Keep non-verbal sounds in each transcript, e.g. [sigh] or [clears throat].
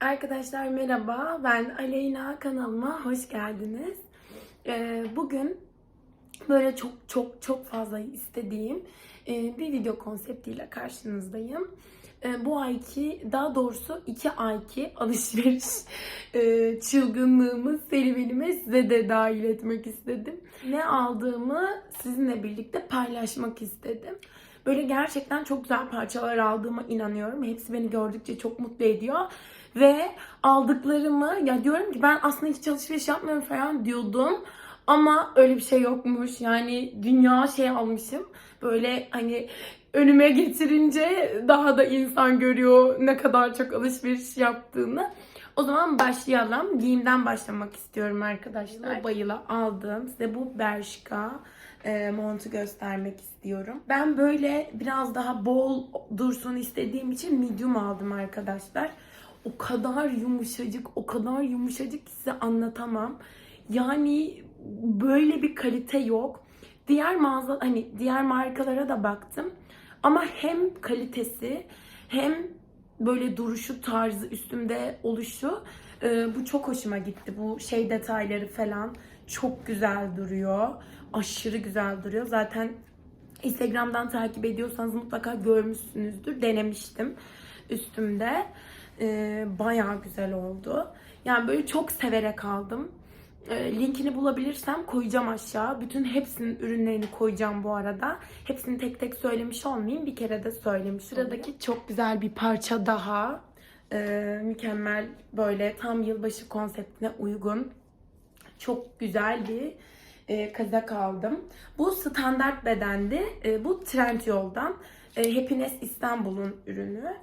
Arkadaşlar merhaba, ben Aleyna kanalıma hoş geldiniz. Ee, bugün böyle çok çok çok fazla istediğim e, bir video konseptiyle karşınızdayım. E, bu ayki, daha doğrusu iki ayki alışveriş e, çılgınlığımı, serüvenime size de dahil etmek istedim. Ne aldığımı sizinle birlikte paylaşmak istedim. Böyle gerçekten çok güzel parçalar aldığıma inanıyorum. Hepsi beni gördükçe çok mutlu ediyor. Ve aldıklarımı ya diyorum ki ben aslında hiç alışveriş yapmıyorum falan diyordum. Ama öyle bir şey yokmuş. Yani dünya şey almışım. Böyle hani önüme getirince daha da insan görüyor ne kadar çok alışveriş yaptığını. O zaman başlayalım. Giyimden başlamak istiyorum arkadaşlar. Bayıla aldım. Size bu Bershka e, montu göstermek istiyorum. Ben böyle biraz daha bol dursun istediğim için medium aldım arkadaşlar. O kadar yumuşacık, o kadar yumuşacık ki size anlatamam. Yani böyle bir kalite yok. Diğer mağaza hani diğer markalara da baktım. Ama hem kalitesi hem böyle duruşu tarzı üstümde oluşu e, bu çok hoşuma gitti. Bu şey detayları falan çok güzel duruyor. Aşırı güzel duruyor. Zaten Instagram'dan takip ediyorsanız mutlaka görmüşsünüzdür. Denemiştim üstümde. E, bayağı güzel oldu. Yani böyle çok severek aldım. E, linkini bulabilirsem koyacağım aşağı. Bütün hepsinin ürünlerini koyacağım bu arada. Hepsini tek tek söylemiş olmayayım. Bir kere de söylemiş Sıradaki çok güzel bir parça daha. E, mükemmel böyle tam yılbaşı konseptine uygun. Çok güzel bir e, kazak aldım. Bu standart bedendi. E, bu Trendyol'dan. E, Happiness İstanbul'un ürünü.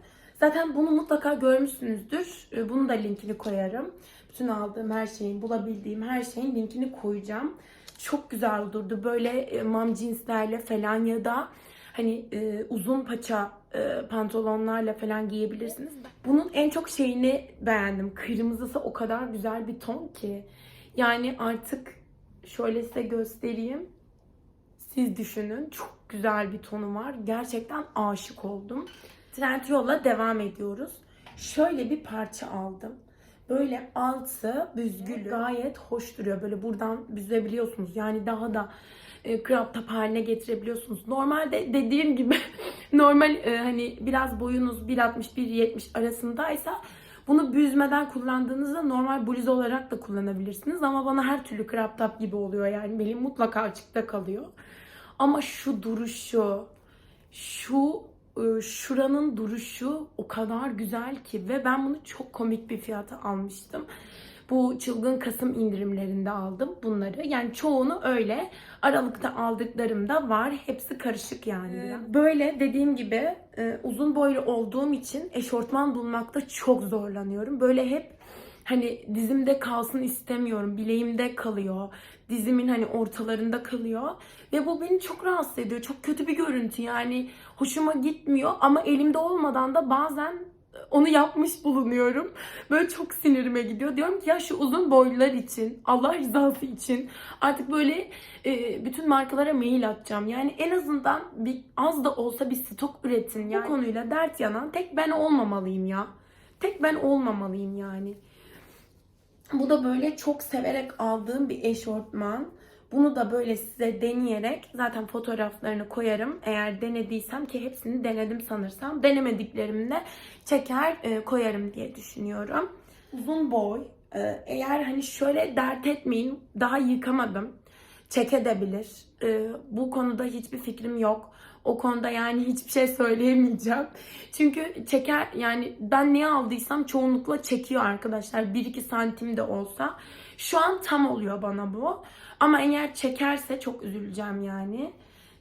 Zaten bunu mutlaka görmüşsünüzdür. E, Bunu da linkini koyarım. Bütün aldığım her şeyin, bulabildiğim her şeyin linkini koyacağım. Çok güzel durdu. Böyle e, mam cinslerle falan ya da hani e, uzun paça e, pantolonlarla falan giyebilirsiniz. Bunun en çok şeyini beğendim. Kırmızısı o kadar güzel bir ton ki. Yani artık şöyle size göstereyim. Siz düşünün. Çok güzel bir tonu var. Gerçekten aşık oldum. Trendyol'la devam ediyoruz. Şöyle bir parça aldım. Böyle altı büzgülü gayet hoş duruyor. Böyle buradan büzebiliyorsunuz. Yani daha da e, crop top haline getirebiliyorsunuz. Normalde dediğim gibi [laughs] normal e, hani biraz boyunuz 1.60-1.70 arasındaysa bunu büzmeden kullandığınızda normal bluz olarak da kullanabilirsiniz. Ama bana her türlü crop top gibi oluyor yani. Belim mutlaka açıkta kalıyor. Ama şu duruşu, şu şuranın duruşu o kadar güzel ki ve ben bunu çok komik bir fiyata almıştım. Bu çılgın Kasım indirimlerinde aldım bunları. Yani çoğunu öyle. Aralıkta aldıklarım da var. Hepsi karışık yani. Böyle dediğim gibi e, uzun boylu olduğum için eşortman bulmakta çok zorlanıyorum. Böyle hep hani dizimde kalsın istemiyorum. Bileğimde kalıyor. Dizimin hani ortalarında kalıyor. Ve bu beni çok rahatsız ediyor. Çok kötü bir görüntü yani. Hoşuma gitmiyor ama elimde olmadan da bazen onu yapmış bulunuyorum. Böyle çok sinirime gidiyor. Diyorum ki ya şu uzun boylular için, Allah rızası için artık böyle e, bütün markalara mail atacağım. Yani en azından bir az da olsa bir stok üretin. Yani bu konuyla dert yanan tek ben olmamalıyım ya. Tek ben olmamalıyım yani. Bu da böyle çok severek aldığım bir eşortman. Bunu da böyle size deneyerek zaten fotoğraflarını koyarım. Eğer denediysem ki hepsini denedim sanırsam. Denemediklerimi de çeker e, koyarım diye düşünüyorum. Uzun boy. E, eğer hani şöyle dert etmeyin daha yıkamadım. Çekedebilir. E, bu konuda hiçbir fikrim yok. O konuda yani hiçbir şey söyleyemeyeceğim. Çünkü çeker yani ben ne aldıysam çoğunlukla çekiyor arkadaşlar. 1-2 santim de olsa. Şu an tam oluyor bana bu. Ama eğer çekerse çok üzüleceğim yani.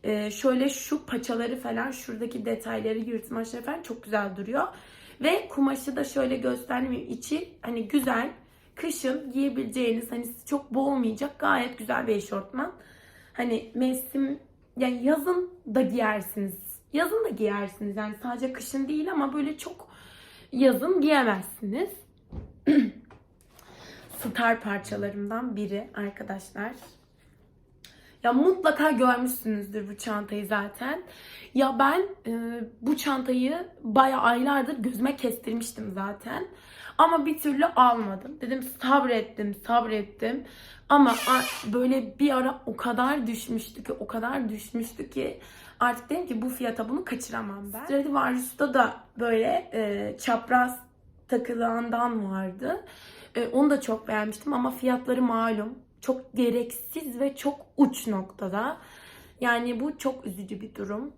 Ee, şöyle şu paçaları falan şuradaki detayları yırtmaçları falan çok güzel duruyor. Ve kumaşı da şöyle göstereyim. içi hani güzel. Kışın giyebileceğiniz hani çok boğmayacak gayet güzel bir eşortman. Hani mevsim yani yazın da giyersiniz. Yazın da giyersiniz yani sadece kışın değil ama böyle çok yazın giyemezsiniz. [clears throat] Star parçalarımdan biri arkadaşlar. Ya mutlaka görmüşsünüzdür bu çantayı zaten. Ya ben e, bu çantayı bayağı aylardır gözüme kestirmiştim zaten. Ama bir türlü almadım. Dedim sabrettim, sabrettim. Ama böyle bir ara o kadar düşmüştü ki, o kadar düşmüştü ki artık dedim ki bu fiyata bunu kaçıramam ben. Stradivarius'ta da böyle e, çapraz takılandan vardı. E, onu da çok beğenmiştim ama fiyatları malum. Çok gereksiz ve çok uç noktada. Yani bu çok üzücü bir durum.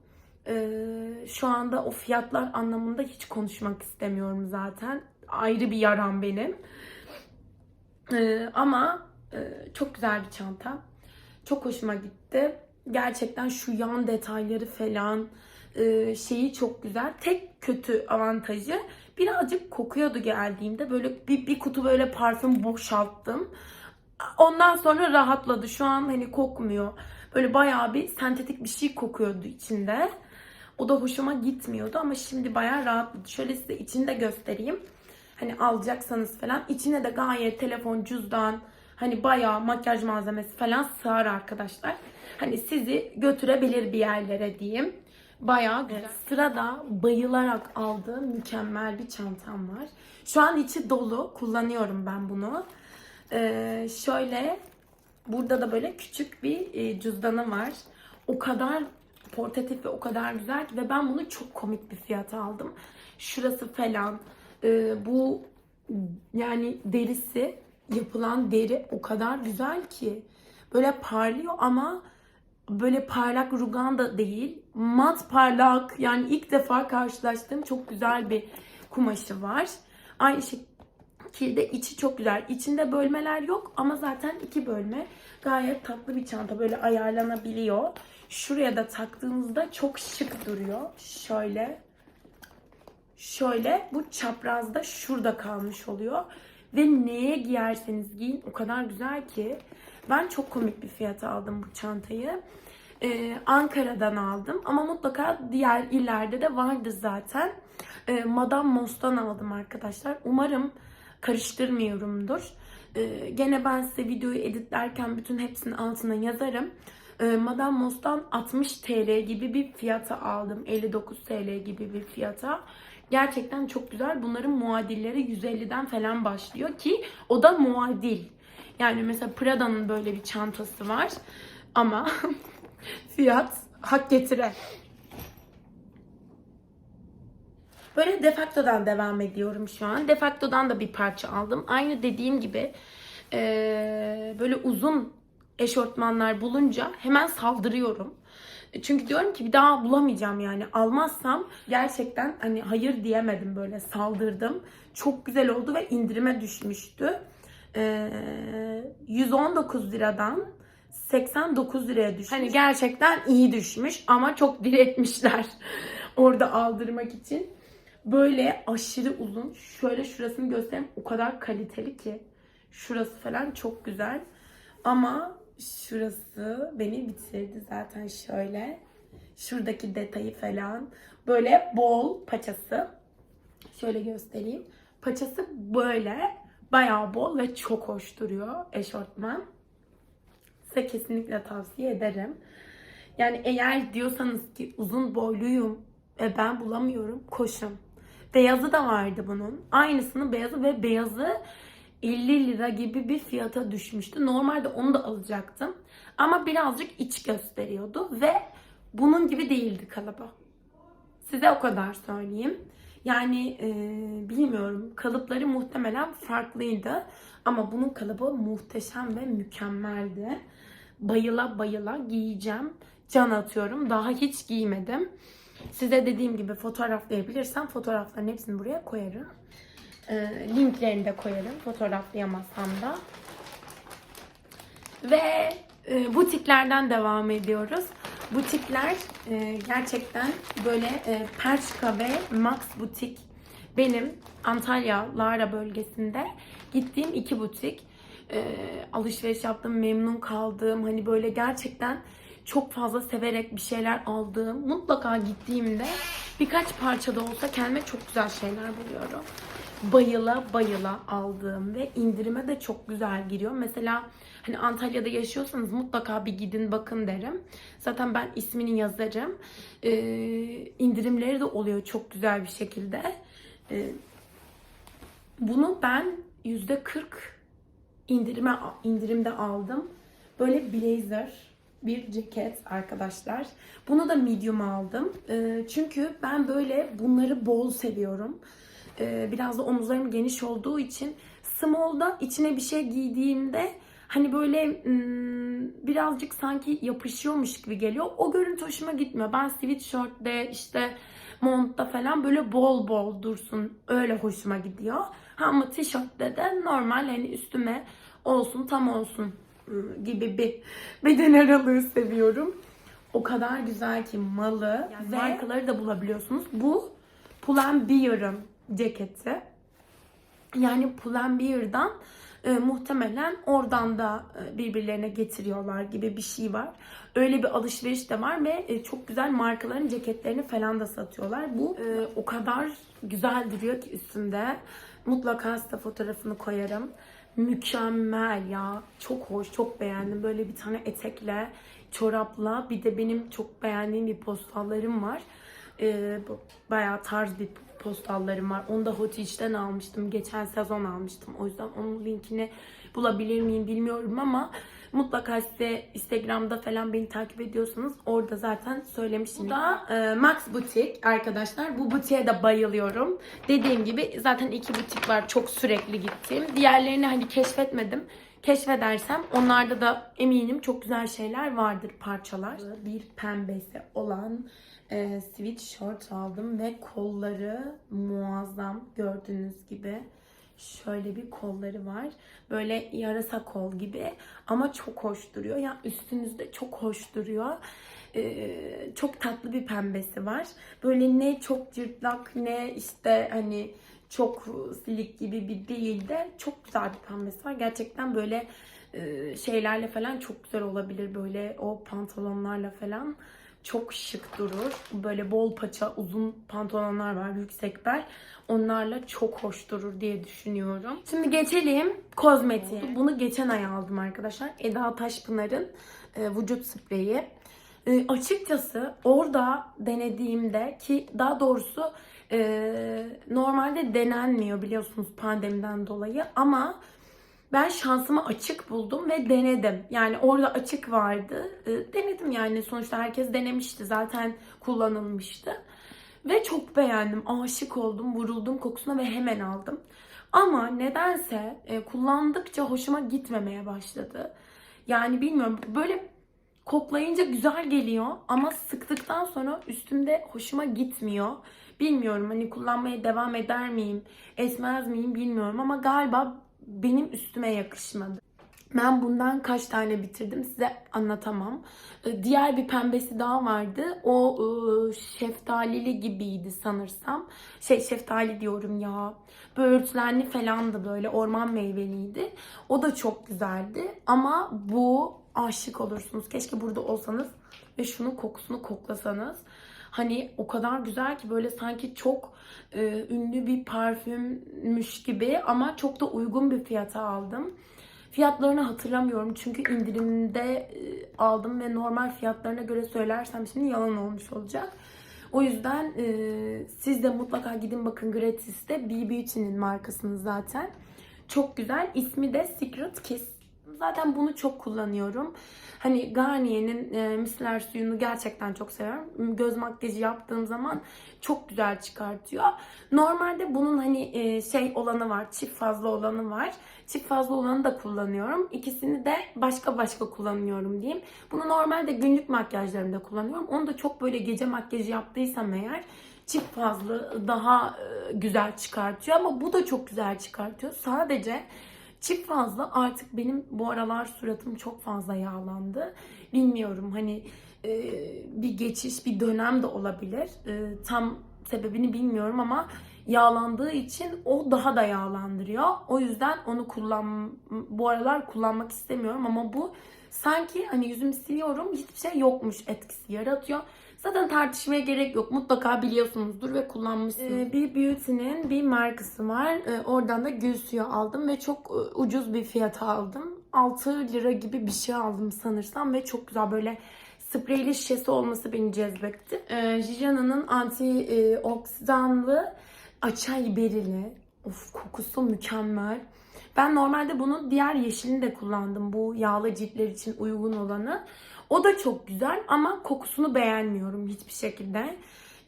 Ee, şu anda o fiyatlar anlamında hiç konuşmak istemiyorum zaten. Ayrı bir yaram benim. Ee, ama e, çok güzel bir çanta. Çok hoşuma gitti. Gerçekten şu yan detayları falan e, şeyi çok güzel. Tek kötü avantajı birazcık kokuyordu geldiğimde. Böyle bir, bir kutu böyle parfüm boşalttım. Ondan sonra rahatladı. Şu an hani kokmuyor. Böyle bayağı bir sentetik bir şey kokuyordu içinde. O da hoşuma gitmiyordu ama şimdi bayağı rahatladı. Şöyle size içini de göstereyim. Hani alacaksanız falan. içine de gayet telefon, cüzdan, hani bayağı makyaj malzemesi falan sığar arkadaşlar. Hani sizi götürebilir bir yerlere diyeyim. Bayağı güzel. Sırada bayılarak aldığım mükemmel bir çantam var. Şu an içi dolu. Kullanıyorum ben bunu. Ee, şöyle burada da böyle küçük bir e, cüzdanı var. O kadar portatif ve o kadar güzel ki ve ben bunu çok komik bir fiyata aldım. Şurası falan e, bu yani derisi yapılan deri o kadar güzel ki böyle parlıyor ama böyle parlak rugan da değil mat parlak yani ilk defa karşılaştığım çok güzel bir kumaşı var. Aynı şekilde içi çok güzel. İçinde bölmeler yok ama zaten iki bölme. Gayet tatlı bir çanta böyle ayarlanabiliyor. Şuraya da taktığınızda çok şık duruyor. Şöyle. Şöyle bu çaprazda şurada kalmış oluyor. Ve neye giyerseniz giyin o kadar güzel ki. Ben çok komik bir fiyata aldım bu çantayı. Ee, Ankara'dan aldım ama mutlaka diğer illerde de vardı zaten. Ee, Madame Mos'tan aldım arkadaşlar. Umarım karıştırmıyorumdur. Ee, gene ben size videoyu editlerken bütün hepsinin altına yazarım. Ee, Madame Mos'tan 60 TL gibi bir fiyata aldım. 59 TL gibi bir fiyata. Gerçekten çok güzel. Bunların muadilleri 150'den falan başlıyor ki o da muadil. Yani mesela Prada'nın böyle bir çantası var. Ama [laughs] fiyat hak getire. Böyle Defacto'dan devam ediyorum şu an. Defacto'dan da bir parça aldım. Aynı dediğim gibi eee, böyle uzun eşortmanlar bulunca hemen saldırıyorum. Çünkü diyorum ki bir daha bulamayacağım yani. Almazsam gerçekten hani hayır diyemedim böyle saldırdım. Çok güzel oldu ve indirime düşmüştü. Eee, 119 liradan 89 liraya düşmüş. Hani gerçekten iyi düşmüş ama çok diretmişler [laughs] orada aldırmak için. Böyle aşırı uzun. Şöyle şurasını göstereyim. O kadar kaliteli ki. Şurası falan çok güzel. Ama şurası beni bitirdi zaten şöyle. Şuradaki detayı falan. Böyle bol paçası. Şöyle göstereyim. Paçası böyle bayağı bol ve çok hoş duruyor eşortman. Size kesinlikle tavsiye ederim. Yani eğer diyorsanız ki uzun boyluyum ve ben bulamıyorum koşun. Beyazı da vardı bunun. Aynısının beyazı ve beyazı 50 lira gibi bir fiyata düşmüştü. Normalde onu da alacaktım. Ama birazcık iç gösteriyordu ve bunun gibi değildi kalıbı. Size o kadar söyleyeyim. Yani e, bilmiyorum kalıpları muhtemelen farklıydı. Ama bunun kalıbı muhteşem ve mükemmeldi. Bayıla bayıla giyeceğim. Can atıyorum. Daha hiç giymedim. Size dediğim gibi fotoğraflayabilirsem fotoğrafların hepsini buraya koyarım. E, linklerini de koyarım fotoğraflayamazsam da. Ve e, butiklerden devam ediyoruz. Butikler e, gerçekten böyle e, Perçka ve Max Butik benim Antalya Lara bölgesinde gittiğim iki butik. E, alışveriş yaptım, memnun kaldım. Hani böyle gerçekten çok fazla severek bir şeyler aldığım, mutlaka gittiğimde birkaç parça da olsa kendime çok güzel şeyler buluyorum. Bayıla bayıla aldığım ve indirime de çok güzel giriyor. Mesela hani Antalya'da yaşıyorsanız mutlaka bir gidin bakın derim. Zaten ben ismini yazarım. Ee, indirimleri de oluyor çok güzel bir şekilde. Ee, Bunu ben %40 indirime indirimde aldım. Böyle blazer bir ceket arkadaşlar. Bunu da medium aldım. Ee, çünkü ben böyle bunları bol seviyorum. Ee, biraz da omuzlarım geniş olduğu için small'da içine bir şey giydiğimde hani böyle birazcık sanki yapışıyormuş gibi geliyor. O görüntü hoşuma gitmiyor. Ben sweatshirt'te işte montta falan böyle bol bol dursun. Öyle hoşuma gidiyor. Ha, ama tişörtte de normal hani üstüme olsun tam olsun gibi bir beden aralığı seviyorum. O kadar güzel ki malı ve markaları da bulabiliyorsunuz. Bu Pull&Bear'ın ceketi. Yani Pull&Bear'dan e, muhtemelen oradan da e, birbirlerine getiriyorlar gibi bir şey var. Öyle bir alışveriş de var ve e, çok güzel markaların ceketlerini falan da satıyorlar. Bu e, o kadar güzel duruyor ki üstümde. Mutlaka size fotoğrafını koyarım. Mükemmel ya. Çok hoş, çok beğendim. Böyle bir tane etekle, çorapla bir de benim çok beğendiğim bir postallarım var. E, bayağı tarz bir postallarım var. Onu da Hot Ich'ten almıştım. Geçen sezon almıştım. O yüzden onun linkini bulabilir miyim bilmiyorum ama mutlaka size Instagram'da falan beni takip ediyorsanız orada zaten söylemiştim. Bu da e, Max Boutique arkadaşlar. Bu butiğe de bayılıyorum. Dediğim gibi zaten iki butik var çok sürekli gittiğim. Diğerlerini hani keşfetmedim. Keşfedersem onlarda da eminim çok güzel şeyler vardır parçalar. Bir pembesi olan e, sweatshirt aldım ve kolları muazzam gördüğünüz gibi. Şöyle bir kolları var. Böyle yarasa kol gibi ama çok hoş duruyor. Yani üstünüzde çok hoş duruyor. Ee, çok tatlı bir pembesi var. Böyle ne çok cırtlak ne işte hani çok silik gibi bir değil de çok güzel bir pembesi var. Gerçekten böyle e, şeylerle falan çok güzel olabilir. Böyle o pantolonlarla falan çok şık durur. Böyle bol paça uzun pantolonlar var yüksek bel. Onlarla çok hoş durur diye düşünüyorum. Şimdi geçelim kozmetiğe. Bunu geçen ay aldım arkadaşlar. Eda Taşpınar'ın e, vücut spreyi. E, açıkçası orada denediğimde ki daha doğrusu e, normalde denenmiyor biliyorsunuz pandemiden dolayı ama ben şansımı açık buldum ve denedim. Yani orada açık vardı. E, denedim yani sonuçta herkes denemişti. Zaten kullanılmıştı. Ve çok beğendim. Aşık oldum. Vuruldum kokusuna ve hemen aldım. Ama nedense e, kullandıkça hoşuma gitmemeye başladı. Yani bilmiyorum böyle koklayınca güzel geliyor ama sıktıktan sonra üstümde hoşuma gitmiyor. Bilmiyorum hani kullanmaya devam eder miyim, etmez miyim bilmiyorum ama galiba benim üstüme yakışmadı. Ben bundan kaç tane bitirdim size anlatamam. Ee, Diğer bir pembesi daha vardı. O ıı, şeftalili gibiydi sanırsam. Şey şeftali diyorum ya. Böğürtlenli falandı böyle orman meyveliydi. O da çok güzeldi. Ama bu aşık olursunuz. Keşke burada olsanız ve şunun kokusunu koklasanız. Hani o kadar güzel ki böyle sanki çok e, ünlü bir parfümmüş gibi ama çok da uygun bir fiyata aldım. Fiyatlarını hatırlamıyorum çünkü indirimde e, aldım ve normal fiyatlarına göre söylersem şimdi yalan olmuş olacak. O yüzden e, siz de mutlaka gidin bakın Gratis'te B Beauty'nin markasını zaten. Çok güzel. İsmi de Secret Kiss. Zaten bunu çok kullanıyorum. Hani Garnier'in e, miceller suyunu gerçekten çok seviyorum. Göz makyajı yaptığım zaman çok güzel çıkartıyor. Normalde bunun hani e, şey olanı var, çift fazla olanı var. Çift fazla olanı da kullanıyorum. İkisini de başka başka kullanıyorum diyeyim. Bunu normalde günlük makyajlarımda kullanıyorum. Onu da çok böyle gece makyajı yaptıysam eğer çift fazla daha e, güzel çıkartıyor ama bu da çok güzel çıkartıyor. Sadece Çift fazla artık benim bu aralar suratım çok fazla yağlandı. Bilmiyorum hani e, bir geçiş, bir dönem de olabilir. E, tam sebebini bilmiyorum ama yağlandığı için o daha da yağlandırıyor. O yüzden onu kullan bu aralar kullanmak istemiyorum ama bu sanki hani yüzümü siliyorum hiçbir şey yokmuş etkisi yaratıyor. Zaten tartışmaya gerek yok. Mutlaka biliyorsunuzdur ve kullanmışsınız. Ee, bir Beauty'nin bir markası var. Ee, oradan da gül suyu aldım ve çok e, ucuz bir fiyata aldım. 6 lira gibi bir şey aldım sanırsam ve çok güzel böyle spreyli şişesi olması beni cezbetti. Ee, Jijana'nın antioksidanlı açay berili Of kokusu mükemmel. Ben normalde bunun diğer yeşilini de kullandım. Bu yağlı ciltler için uygun olanı. O da çok güzel ama kokusunu beğenmiyorum hiçbir şekilde.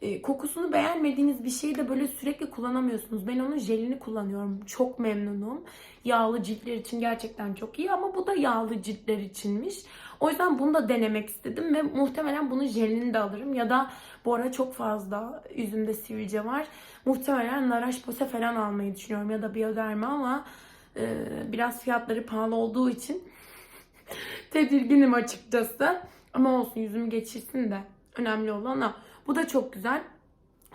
E, kokusunu beğenmediğiniz bir şeyi de böyle sürekli kullanamıyorsunuz. Ben onun jelini kullanıyorum. Çok memnunum. Yağlı ciltler için gerçekten çok iyi ama bu da yağlı ciltler içinmiş. O yüzden bunu da denemek istedim ve muhtemelen bunun jelini de alırım. Ya da bu ara çok fazla yüzümde sivilce var. Muhtemelen La Roche-Posay falan almayı düşünüyorum ya da Bioderma ama e, biraz fiyatları pahalı olduğu için [laughs] tedirginim açıkçası. Ama olsun yüzümü geçirsin de önemli olan o. Bu da çok güzel.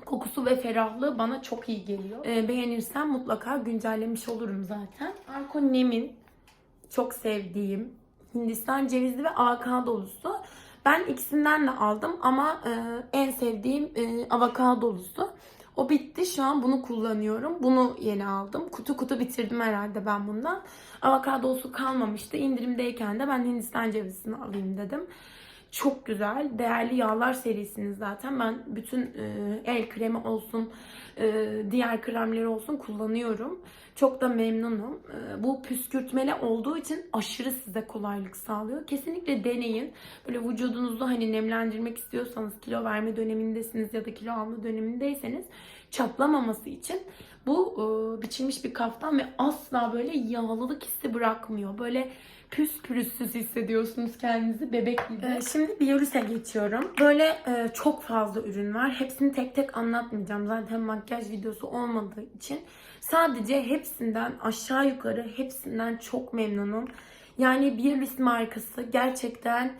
Kokusu ve ferahlığı bana çok iyi geliyor. E, beğenirsem mutlaka güncellemiş olurum zaten. Arko Nem'in çok sevdiğim Hindistan cevizli ve avokadolusu. Ben ikisinden de aldım ama e, en sevdiğim e, avokadolusu. O bitti. Şu an bunu kullanıyorum. Bunu yeni aldım. Kutu kutu bitirdim herhalde ben bundan. Avokadolusu kalmamıştı. İndirimdeyken de ben Hindistan cevizini alayım dedim. Çok güzel. Değerli yağlar serisiniz zaten. Ben bütün e, el kremi olsun, e, diğer kremleri olsun kullanıyorum. Çok da memnunum. E, bu püskürtmeli olduğu için aşırı size kolaylık sağlıyor. Kesinlikle deneyin. Böyle vücudunuzu hani nemlendirmek istiyorsanız, kilo verme dönemindesiniz ya da kilo alma dönemindeyseniz çatlamaması için bu e, biçilmiş bir kaftan ve asla böyle yağlılık hissi bırakmıyor. Böyle püs pürüzsüz hissediyorsunuz kendinizi bebek gibi. Ee, şimdi Bioris'e geçiyorum. Böyle e, çok fazla ürün var. Hepsini tek tek anlatmayacağım. Zaten makyaj videosu olmadığı için. Sadece hepsinden aşağı yukarı hepsinden çok memnunum. Yani Bioris markası gerçekten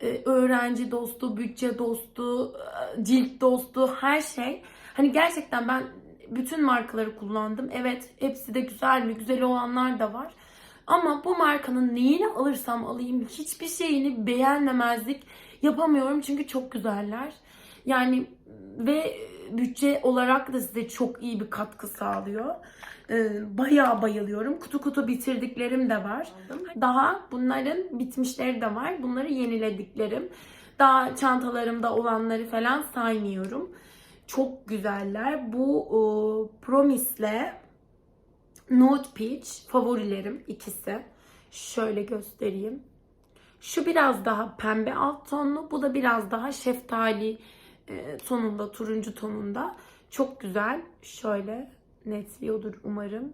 e, öğrenci dostu, bütçe dostu, e, cilt dostu her şey. Hani gerçekten ben bütün markaları kullandım. Evet hepsi de güzel mi? Güzel olanlar da var. Ama bu markanın neyini alırsam alayım hiçbir şeyini beğenmemezlik yapamıyorum çünkü çok güzeller. Yani ve bütçe olarak da size çok iyi bir katkı sağlıyor. Ee, bayağı bayılıyorum. Kutu kutu bitirdiklerim de var. Daha bunların bitmişleri de var. Bunları yenilediklerim. Daha çantalarımda olanları falan saymıyorum. Çok güzeller. Bu e, Promise'le Nude Peach favorilerim ikisi. Şöyle göstereyim. Şu biraz daha pembe alt tonlu. Bu da biraz daha şeftali e, tonunda, turuncu tonunda. Çok güzel. Şöyle netliyordur umarım.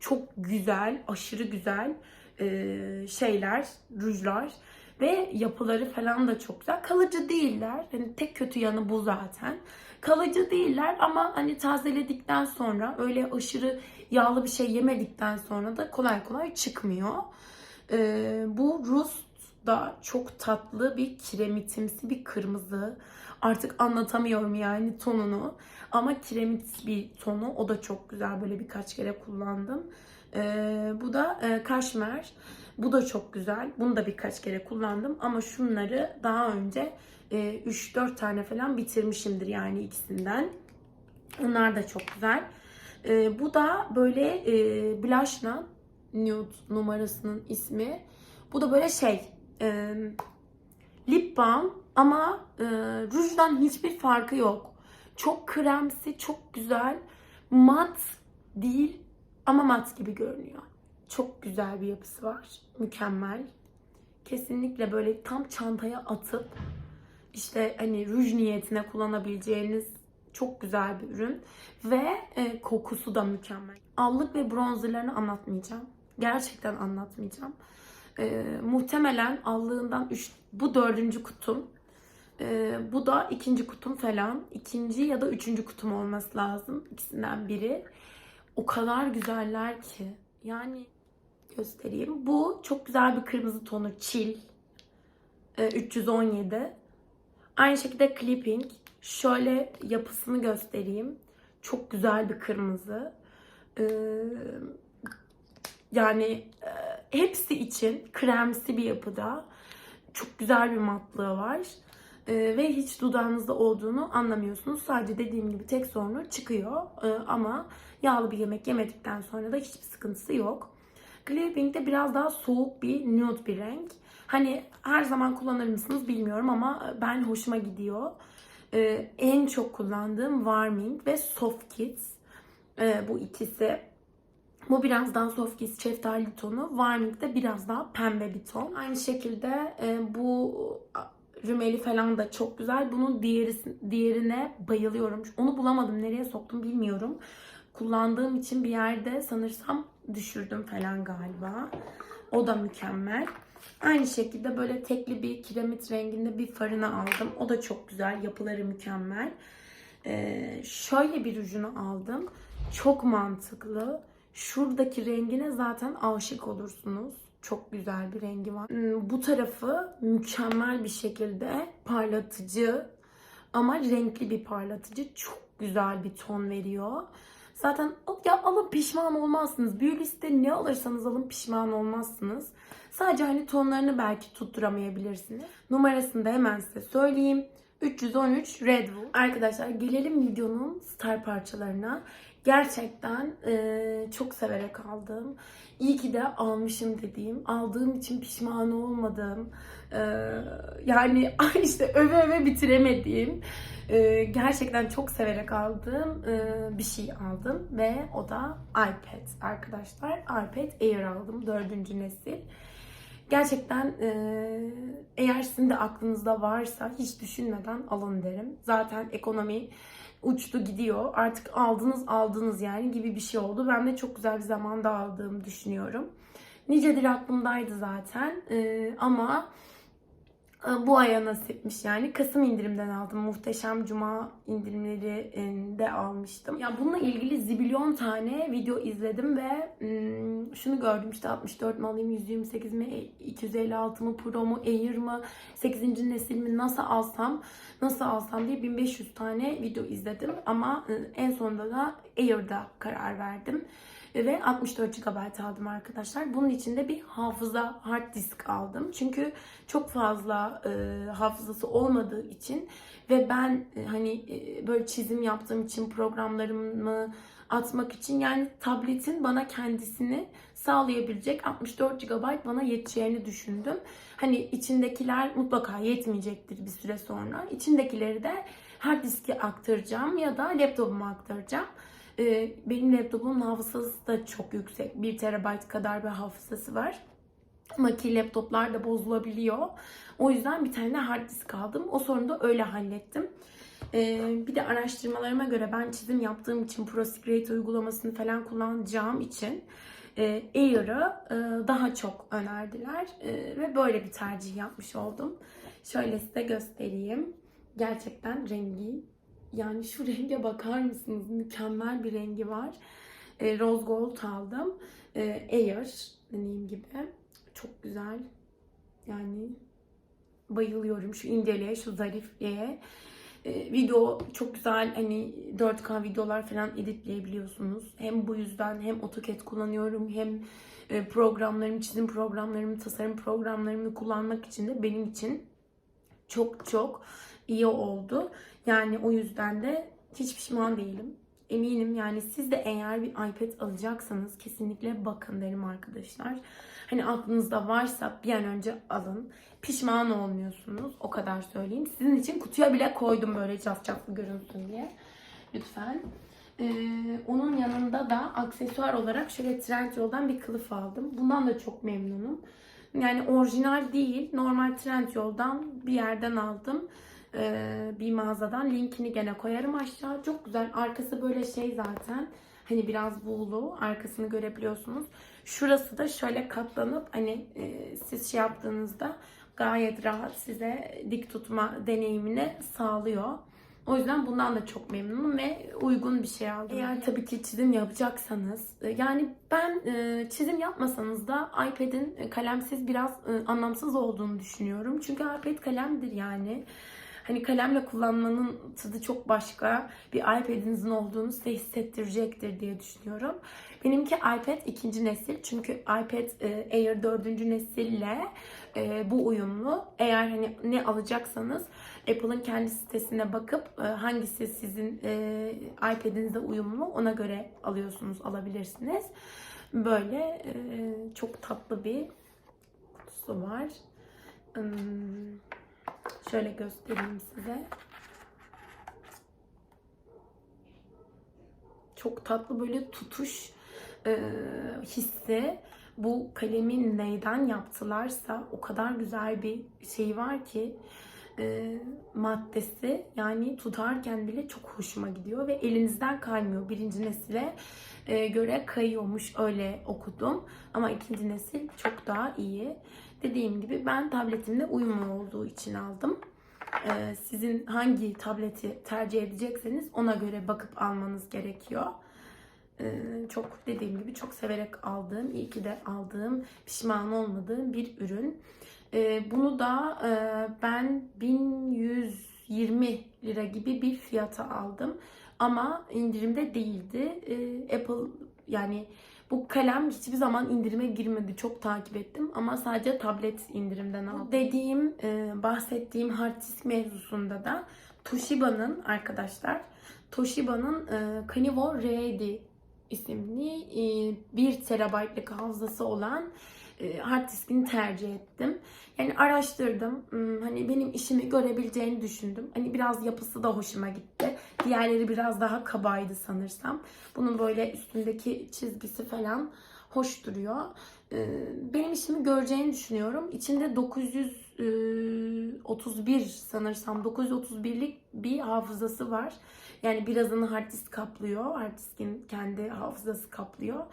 Çok güzel, aşırı güzel e, şeyler, rujlar. Ve yapıları falan da çok güzel. Kalıcı değiller. Hani tek kötü yanı bu zaten. Kalıcı değiller ama hani tazeledikten sonra öyle aşırı yağlı bir şey yemedikten sonra da kolay kolay çıkmıyor. Ee, bu Rust da çok tatlı bir kiremitimsi bir kırmızı. Artık anlatamıyorum yani tonunu. Ama kiremit bir tonu. O da çok güzel. Böyle birkaç kere kullandım. Ee, bu da e, kaşmer. Bu da çok güzel. Bunu da birkaç kere kullandım. Ama şunları daha önce e, 3-4 tane falan bitirmişimdir yani ikisinden. Onlar da çok güzel. E, bu da böyle e, Blush'la Nude numarasının ismi. Bu da böyle şey e, lip balm ama e, rujdan hiçbir farkı yok. Çok kremsi, çok güzel. Mat değil ama mat gibi görünüyor. Çok güzel bir yapısı var. Mükemmel. Kesinlikle böyle tam çantaya atıp işte hani ruj niyetine kullanabileceğiniz çok güzel bir ürün. Ve e, kokusu da mükemmel. Allık ve bronzerlarını anlatmayacağım. Gerçekten anlatmayacağım. E, muhtemelen allığından 3, bu dördüncü kutum. E, bu da ikinci kutum falan. İkinci ya da üçüncü kutum olması lazım. İkisinden biri. O kadar güzeller ki. Yani göstereyim. Bu çok güzel bir kırmızı tonu. Chill. E, 317. Aynı şekilde Clipping. Şöyle yapısını göstereyim. Çok güzel bir kırmızı. Ee, yani e, hepsi için kremsi bir yapıda. Çok güzel bir matlığı var. Ee, ve hiç dudağınızda olduğunu anlamıyorsunuz. Sadece dediğim gibi tek sorunu çıkıyor. Ee, ama yağlı bir yemek yemedikten sonra da hiçbir sıkıntısı yok. Clipping de biraz daha soğuk bir nude bir renk. Hani her zaman kullanır mısınız bilmiyorum ama ben hoşuma gidiyor. Ee, en çok kullandığım Warming ve Soft Kids. Ee, bu ikisi. Bu biraz daha soft kiss şeftali tonu. Warming de biraz daha pembe bir ton. Aynı şekilde e, bu rümeli falan da çok güzel. Bunun diğeri, diğerine bayılıyorum. Onu bulamadım. Nereye soktum bilmiyorum. Kullandığım için bir yerde sanırsam düşürdüm falan galiba. O da mükemmel. Aynı şekilde böyle tekli bir kiremit renginde bir farını aldım. O da çok güzel. Yapıları mükemmel. Ee, şöyle bir rujunu aldım. Çok mantıklı. Şuradaki rengine zaten aşık olursunuz. Çok güzel bir rengi var. Hmm, Bu tarafı mükemmel bir şekilde parlatıcı ama renkli bir parlatıcı. Çok güzel bir ton veriyor. Zaten ya alın pişman olmazsınız. Beauty's'te ne alırsanız alın pişman olmazsınız. Sadece hani tonlarını belki tutturamayabilirsiniz. Numarasını da hemen size söyleyeyim. 313 Red Wool. Arkadaşlar gelelim videonun star parçalarına. Gerçekten e, çok severek aldım. İyi ki de almışım dediğim, aldığım için pişman olmadığım, e, yani [laughs] işte öve öve bitiremediğim, e, gerçekten çok severek aldığım e, bir şey aldım ve o da iPad arkadaşlar. iPad Air aldım, dördüncü nesil. Gerçekten eğer sizin de aklınızda varsa hiç düşünmeden alın derim. Zaten ekonomi uçtu gidiyor. Artık aldınız aldınız yani gibi bir şey oldu. Ben de çok güzel bir zamanda aldığımı düşünüyorum. Nicedir aklımdaydı zaten E, ama bu aya nasipmiş yani. Kasım indirimden aldım. Muhteşem Cuma indirimleri e, de almıştım. Ya bununla ilgili zibilyon tane video izledim ve hmm, şunu gördüm işte 64 mi alayım, 128 mi, 256 mı, Pro mu, Air mı, 8. nesil mi nasıl alsam, nasıl alsam diye 1500 tane video izledim. Ama e, en sonunda da Air'da karar verdim ve 64 GB aldım arkadaşlar. Bunun içinde bir hafıza hard disk aldım. Çünkü çok fazla e, hafızası olmadığı için ve ben e, hani e, böyle çizim yaptığım için programlarımı atmak için yani tabletin bana kendisini sağlayabilecek 64 GB bana yeteceğini düşündüm. Hani içindekiler mutlaka yetmeyecektir bir süre sonra. İçindekileri de hard diske aktaracağım ya da laptopuma aktaracağım. Ee, benim laptopumun hafızası da çok yüksek. 1 TB kadar bir hafızası var. Ama laptoplar da bozulabiliyor. O yüzden bir tane hard disk aldım. O sorunu da öyle hallettim. Ee, bir de araştırmalarıma göre ben çizim yaptığım için Procreate uygulamasını falan kullanacağım için e, Air'ı e, daha çok önerdiler. E, ve böyle bir tercih yapmış oldum. Şöyle size göstereyim. Gerçekten rengi yani şu [laughs] renge bakar mısınız? Mükemmel bir rengi var. E, Rose Gold aldım. E, Air dediğim gibi. Çok güzel. Yani bayılıyorum şu inceliğe, şu zarifliğe. E, video çok güzel hani 4K videolar falan editleyebiliyorsunuz. Hem bu yüzden hem AutoCAD kullanıyorum hem e, programlarımı, çizim programlarımı, tasarım programlarımı kullanmak için de benim için çok çok iyi oldu. Yani o yüzden de hiç pişman değilim. Eminim yani siz de eğer bir iPad alacaksanız kesinlikle bakın derim arkadaşlar. Hani aklınızda varsa bir an önce alın. Pişman olmuyorsunuz. O kadar söyleyeyim. Sizin için kutuya bile koydum böyle cafcaflı görünsün diye. Lütfen. Ee, onun yanında da aksesuar olarak şöyle Trendyol'dan bir kılıf aldım. Bundan da çok memnunum. Yani orijinal değil. Normal Trendyol'dan bir yerden aldım. Ee, bir mağazadan. Linkini gene koyarım aşağı. Çok güzel. Arkası böyle şey zaten. Hani biraz buğulu. Arkasını görebiliyorsunuz. Şurası da şöyle katlanıp hani e, siz şey yaptığınızda gayet rahat size dik tutma deneyimini sağlıyor. O yüzden bundan da çok memnunum ve uygun bir şey aldım. Eğer tabii ki çizim yapacaksanız, e, yani ben e, çizim yapmasanız da iPad'in kalemsiz biraz e, anlamsız olduğunu düşünüyorum. Çünkü iPad kalemdir yani. Hani kalemle kullanmanın tadı çok başka. Bir iPad'inizin olduğunu size hissettirecektir diye düşünüyorum. Benimki iPad ikinci nesil. Çünkü iPad e, Air dördüncü nesille e, bu uyumlu. Eğer hani ne alacaksanız Apple'ın kendi sitesine bakıp e, hangisi sizin e, iPad'inizde uyumlu ona göre alıyorsunuz, alabilirsiniz. Böyle çok tatlı bir kutusu var. Şöyle göstereyim size. çok tatlı böyle tutuş e, hissi. Bu kalemin neyden yaptılarsa o kadar güzel bir şey var ki e, maddesi yani tutarken bile çok hoşuma gidiyor ve elinizden kaymıyor. Birinci nesile e, göre kayıyormuş öyle okudum ama ikinci nesil çok daha iyi. Dediğim gibi ben tabletimle uyumlu olduğu için aldım. E, sizin hangi tableti tercih edecekseniz ona göre bakıp almanız gerekiyor. E, çok dediğim gibi çok severek aldığım, iyi ki de aldığım, pişman olmadığım bir ürün. E, bunu da e, ben 1120 lira gibi bir fiyata aldım. Ama indirimde değildi. E, Apple yani bu kalem hiçbir zaman indirime girmedi. Çok takip ettim ama sadece tablet indirimden aldım. Dediğim, e, bahsettiğim hard disk mevzusunda da Toshiba'nın arkadaşlar Toshiba'nın e, Carnivore Ready isimli e, 1 terabaytlık hafızası olan e, hard diskini tercih ettim. Yani araştırdım. Hmm, Hani benim işimi görebileceğini düşündüm. Hani biraz yapısı da hoşuma gitti. Diğerleri biraz daha kabaydı sanırsam. Bunun böyle üstündeki çizgisi falan hoş duruyor. Ee, Benim işimi göreceğini düşünüyorum. İçinde 931 sanırsam 931'lik bir hafızası var. Yani birazını hard disk kaplıyor. Hard diskin kendi hafızası kaplıyor.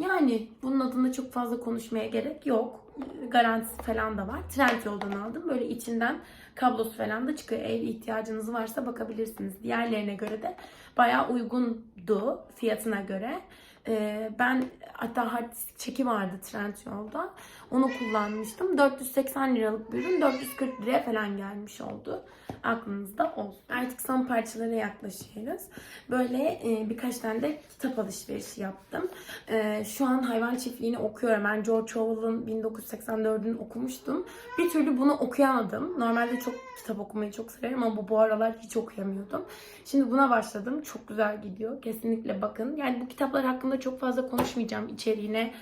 Yani bunun adında çok fazla konuşmaya gerek yok. Garantisi falan da var. Trendyol'dan aldım. Böyle içinden kablosu falan da çıkıyor. Eğer ihtiyacınız varsa bakabilirsiniz. Diğerlerine göre de bayağı uygundu fiyatına göre. Ee, ben hatta hard çeki vardı Trendyol'da. Onu kullanmıştım. 480 liralık bir ürün 440 liraya falan gelmiş oldu. Aklınızda olsun. Artık son parçalara yaklaşıyoruz. Böyle e, birkaç tane de kitap alışverişi yaptım. E, şu an Hayvan Çiftliği'ni okuyorum. Ben George Orwell'ın 1984'ünü okumuştum. Bir türlü bunu okuyamadım. Normalde çok kitap okumayı çok severim ama bu, bu aralar hiç okuyamıyordum. Şimdi buna başladım. Çok güzel gidiyor. Kesinlikle bakın. Yani bu kitaplar hakkında çok fazla konuşmayacağım içeriğine.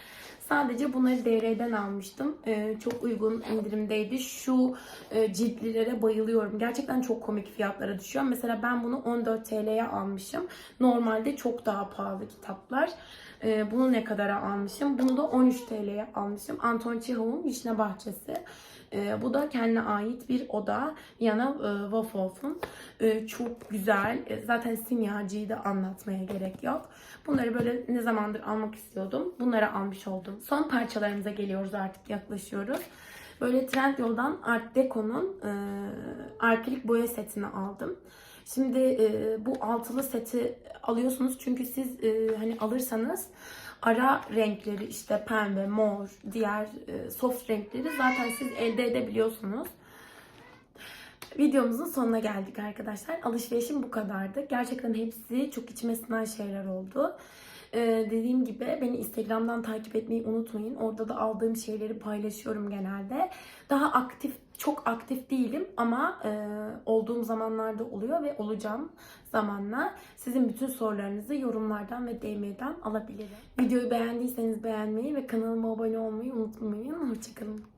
Sadece bunları DR'den almıştım. Ee, çok uygun indirimdeydi. Şu e, ciltlilere bayılıyorum. Gerçekten çok komik fiyatlara düşüyor. Mesela ben bunu 14 TL'ye almışım. Normalde çok daha pahalı kitaplar. Ee, bunu ne kadara almışım? Bunu da 13 TL'ye almışım. Anton Çehov'un Vişne Bahçesi. Ee, bu da kendine ait bir oda. Yana e, Wolfow'un. Ee, çok güzel. E, zaten simyacıyı da anlatmaya gerek yok. Bunları böyle ne zamandır almak istiyordum. Bunları almış oldum. Son parçalarımıza geliyoruz artık yaklaşıyoruz. Böyle Trendyol'dan Art Deco'nun e, arkilik boya setini aldım. Şimdi e, bu altılı seti alıyorsunuz çünkü siz e, hani alırsanız ara renkleri işte pembe, mor, diğer e, soft renkleri zaten siz elde edebiliyorsunuz. Videomuzun sonuna geldik arkadaşlar. Alışverişim bu kadardı. Gerçekten hepsi çok içime sinen şeyler oldu. Ee, dediğim gibi beni Instagram'dan takip etmeyi unutmayın. Orada da aldığım şeyleri paylaşıyorum genelde. Daha aktif, çok aktif değilim ama e, olduğum zamanlarda oluyor ve olacağım zamanla. Sizin bütün sorularınızı yorumlardan ve DM'den alabilirim. Videoyu beğendiyseniz beğenmeyi ve kanalıma abone olmayı unutmayın. Hoşçakalın.